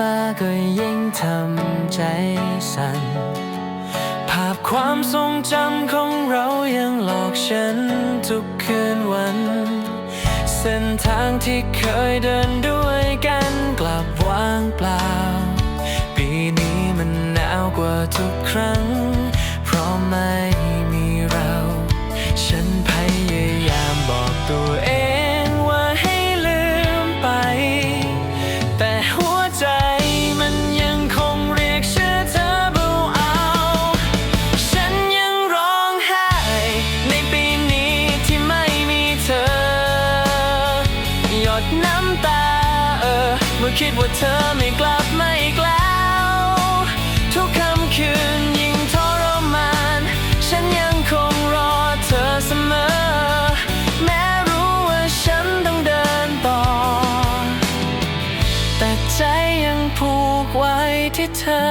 มาก็ยิ่งทำใจสั่น ภาพความทรงจำของเรายังหลอกฉันทุกคืนวัน เส้นทางที่เคยเดินด้วยกัน คิดว่าเธอไม่กลับมาอีกแล้ว ทุกค่ำคืนยิ่งทรมาน ฉันยังคงรอเธอเสมอ แม้รู้ว่าฉันต้องเดินต่อ แต่ใจยังผูกไว้ที่เธอ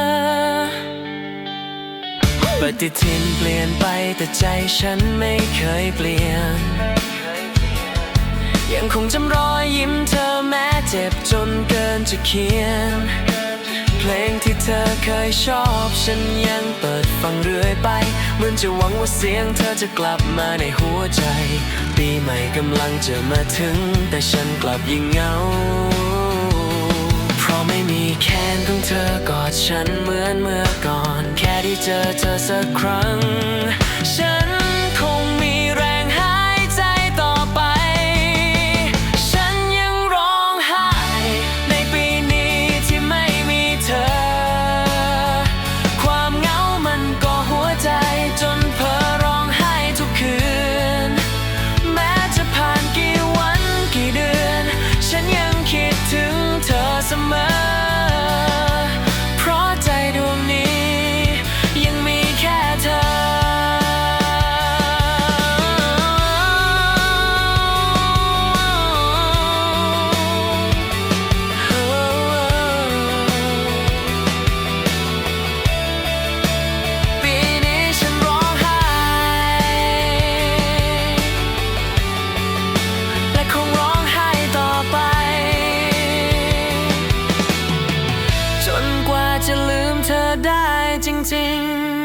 ปฏิทินเปลี่ยนไปแต่ใจฉันไม่เคยเปลี่ยน ยังคงจำรอยยิ้มเธอแม้เจ็บจน เขียน เพลงที่เธอเคยชอบ ฉันยังเปิดฟังเรื่อยไป เหมือนจะหวังว่าเสียงเธอจะกลับมาในหัวใจ ปีใหม่กำลังจะมาถึง แต่ฉันกลับยิ่งเหงา เพราะไม่มีแขนของเธอกอดฉันเหมือนเมื่อก่อน แค่ได้เจอเธอสักครั้ง จ